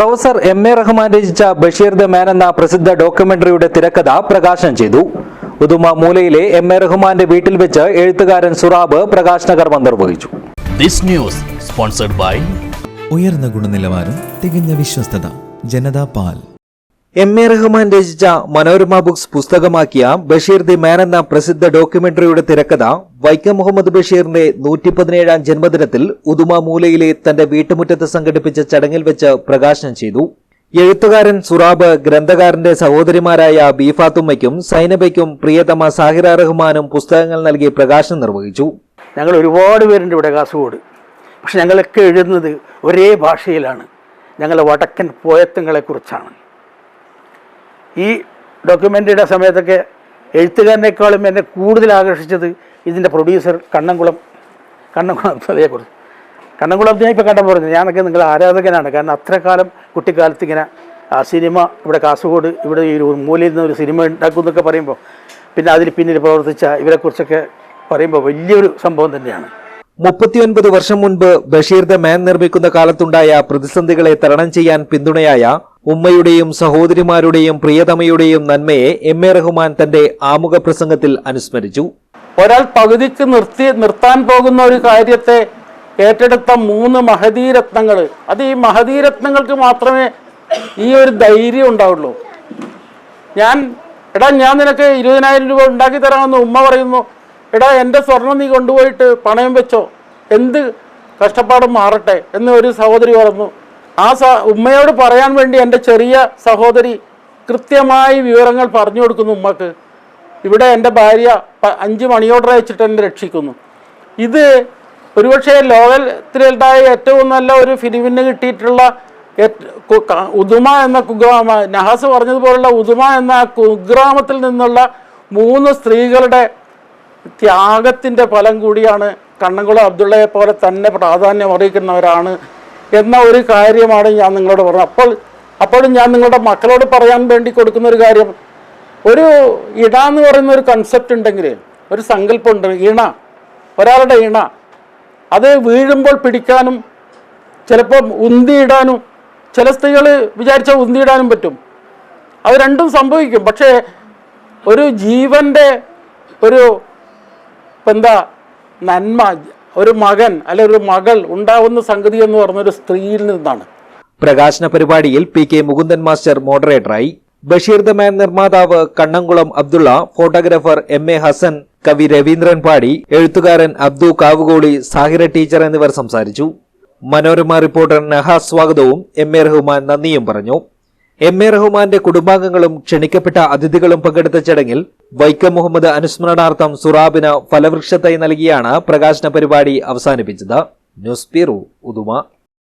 Professor M A Rahman രചിച്ച Basheer the മാൻ എന്ന പ്രസിദ്ധ ഡോക്യുമെന്ററിയുടെ തിരക്കഥ പ്രകാശനം ചെയ്തു. ഉദുമ മൂലയിലെ എം എ റഹ്മാന്റെ വീട്ടിൽ വെച്ച് എഴുത്തുകാരൻ സുറാബ് പ്രകാശന കർമ്മം നിർവഹിച്ചു. ദിസ് ന്യൂസ് സ്പോൺസർഡ് ബൈ ഉയർന്ന ഗുണനിലവാരം തികഞ്ഞ വിശ്വസ്തത ജനതാ പാൽ. എം എ റഹ്മാൻ രചിച്ച മനോരമ ബുക്സ് പുസ്തകമാക്കിയ ബഷീർ ദി മാൻ എന്ന പ്രസിദ്ധ ഡോക്യുമെന്ററിയുടെ തിരക്കഥ വൈക്കം മുഹമ്മദ് ബഷീറിന്റെ നൂറ്റി പതിനേഴാം ജന്മദിനത്തിൽ ഉദുമ മൂലയിലെ തന്റെ വീട്ടുമുറ്റത്ത് സംഘടിപ്പിച്ച ചടങ്ങിൽ വെച്ച് പ്രകാശനം ചെയ്തു. എഴുത്തുകാരൻ സുറാബ് ഗ്രന്ഥകാരന്റെ സഹോദരിമാരായ ബീഫാത്തുമ്മയ്ക്കും സൈനബയ്ക്കും പ്രിയതമ സാഹിറ റഹ്മാനും പുസ്തകങ്ങൾ നൽകി പ്രകാശനം നിർവഹിച്ചു. ഞങ്ങൾ ഒരുപാട് പേരുണ്ട് ഇവിടെ കാസർഗോഡ്. പക്ഷെ ഞങ്ങളൊക്കെ എഴുതുന്നത് ഒരേ ഭാഷയിലാണ്. ഞങ്ങളെ വടക്കൻ പോയത്തങ്ങളെക്കുറിച്ചാണ്. ഈ ഡോക്യുമെന്ററിയുടെ സമയത്തൊക്കെ എഴുത്തുകാരനേക്കാളും എന്നെ കൂടുതൽ ആകർഷിച്ചത് ഇതിന്റെ പ്രൊഡ്യൂസർ കണ്ണംകുളം കണ്ണംകുളം അതേക്കുറിച്ച് കണ്ണംകുളം ഞാൻ ഇപ്പോൾ കണ്ടം പറഞ്ഞു ഞാനൊക്കെ നിങ്ങൾ ആരാധകനാണ്. കാരണം അത്ര കാലം കുട്ടിക്കാലത്ത് ഇങ്ങനെ ആ സിനിമ ഇവിടെ കാസർഗോഡ് ഇവിടെ ഈ ഒരു മൂലയിൽ നിന്ന് ഒരു സിനിമ ഉണ്ടാക്കും എന്നൊക്കെ പറയുമ്പോൾ പിന്നെ അതിൽ പിന്നിൽ പ്രവർത്തിച്ച ഇവരെക്കുറിച്ചൊക്കെ പറയുമ്പോൾ വലിയൊരു സംഭവം തന്നെയാണ്. മുപ്പത്തിയൊൻപത് വർഷം മുൻപ് ബഷീർ ദ മാൻ നിർമ്മിക്കുന്ന കാലത്തുണ്ടായ പ്രതിസന്ധികളെ തരണം ചെയ്യാൻ പിന്തുണയായ ഉമ്മയുടെയും സഹോദരിമാരുടെയും പ്രിയതമയുടെയും നന്മയെ എം എ റഹ്മാൻ തന്റെ ആമുഖ പ്രസംഗത്തിൽ അനുസ്മരിച്ചു. ഒരാൾ പകുതിക്ക് നിർത്തി നിർത്താൻ പോകുന്ന ഒരു കാര്യത്തെ ഏറ്റെടുത്ത മൂന്ന് മഹതീരത്നങ്ങൾ അത് ഈ മഹതീരത്നങ്ങൾക്ക് മാത്രമേ ഈ ഒരു ധൈര്യം ഉണ്ടാവുള്ളൂ. ഞാൻ എടാ ഞാൻ നിനക്ക് ഇരുപതിനായിരം രൂപ ഉണ്ടാക്കി തരാമെന്ന് ഉമ്മ പറയുന്നു. എടാ എന്റെ സ്വർണം നീ കൊണ്ടുപോയിട്ട് പണയം വെച്ചോ. എന്ത് കഷ്ടപ്പാടും മാറട്ടെ എന്ന് ഒരു സഹോദരി പറഞ്ഞു. ആ സ ഉമ്മയോട് പറയാൻ വേണ്ടി എന്റെ ചെറിയ സഹോദരി കൃത്യമായി വിവരങ്ങൾ പറഞ്ഞു കൊടുക്കുന്നു ഉമ്മക്ക്. ഇവിടെ എന്റെ ഭാര്യ അഞ്ച് മണിയോടെ അയച്ചിട്ട് എന്നെ രക്ഷിക്കുന്നു. ഇത് ഒരുപക്ഷെ ലോകത്തിലുണ്ടായ ഏറ്റവും നല്ല ഒരു ഫിലിമിന് കിട്ടിയിട്ടുള്ള ഉദുമ എന്ന കുഗ്രാമ നഹാസ് പറഞ്ഞതുപോലുള്ള ഉദുമ എന്ന കുഗ്രാമത്തിൽ നിന്നുള്ള മൂന്ന് സ്ത്രീകളുടെ ത്യാഗത്തിന്റെ ഫലം കൂടിയാണ് കണ്ണംകുളം അബ്ദുള്ളയെ പോലെ തന്നെ പ്രാധാന്യം അറിയിക്കുന്നവരാണ് എന്ന ഒരു കാര്യമാണ് ഞാൻ നിങ്ങളോട് പറഞ്ഞത്. അപ്പോൾ അപ്പോഴും ഞാൻ നിങ്ങളുടെ മക്കളോട് പറയാൻ വേണ്ടി കൊടുക്കുന്ന ഒരു കാര്യം. ഒരു ഇണ എന്ന് പറയുന്ന ഒരു കൺസെപ്റ്റ് ഉണ്ടെങ്കിൽ ഒരു സങ്കല്പം ഉണ്ട് ഇണ ഒരാളുടെ ഇണ അത് വീഴുമ്പോൾ പിടിക്കാനും ചിലപ്പോൾ ഉന്തിയിടാനും ചില സ്ത്രീകൾ വിചാരിച്ചാൽ ഉന്തിയിടാനും പറ്റും. അത് രണ്ടും സംഭവിക്കും. പക്ഷേ ഒരു ജീവന്റെ ഒരു എന്താ നന്മ ഒരു മകൻ അല്ലെ ഒരു മകൾ ഉണ്ടാവുന്ന സംഗതി എന്ന് പറഞ്ഞൊരു സ്ത്രീയിൽ നിന്നാണ്. പ്രകാശന പരിപാടിയിൽ പി കെ മുകുന്ദൻ മാസ്റ്റർ മോഡറേറ്ററായി. ബഷീർ ദ മാൻ നിർമ്മാതാവ് Kannamkulam Abdulla photographer M A Hasan കവി രവീന്ദ്രൻ പാടി എഴുത്തുകാരൻ അബ്ദു കാവുകോളി സാഹിറ ടീച്ചർ എന്നിവർ സംസാരിച്ചു. മനോരമ റിപ്പോർട്ടർ നഹാസ് സ്വാഗതവും എം എ റഹ്മാൻ നന്ദിയും പറഞ്ഞു. എം എ റഹ്മാന്റെ കുടുംബാംഗങ്ങളും ക്ഷണിക്കപ്പെട്ട അതിഥികളും പങ്കെടുത്ത ചടങ്ങിൽ വൈക്കം മുഹമ്മദ് അനുസ്മരണാർത്ഥം സുറാബിന് ഫലവൃക്ഷത്തൈ നൽകിയാണ് പ്രകാശന പരിപാടി അവസാനിപ്പിച്ചത്. News bureau Uduma.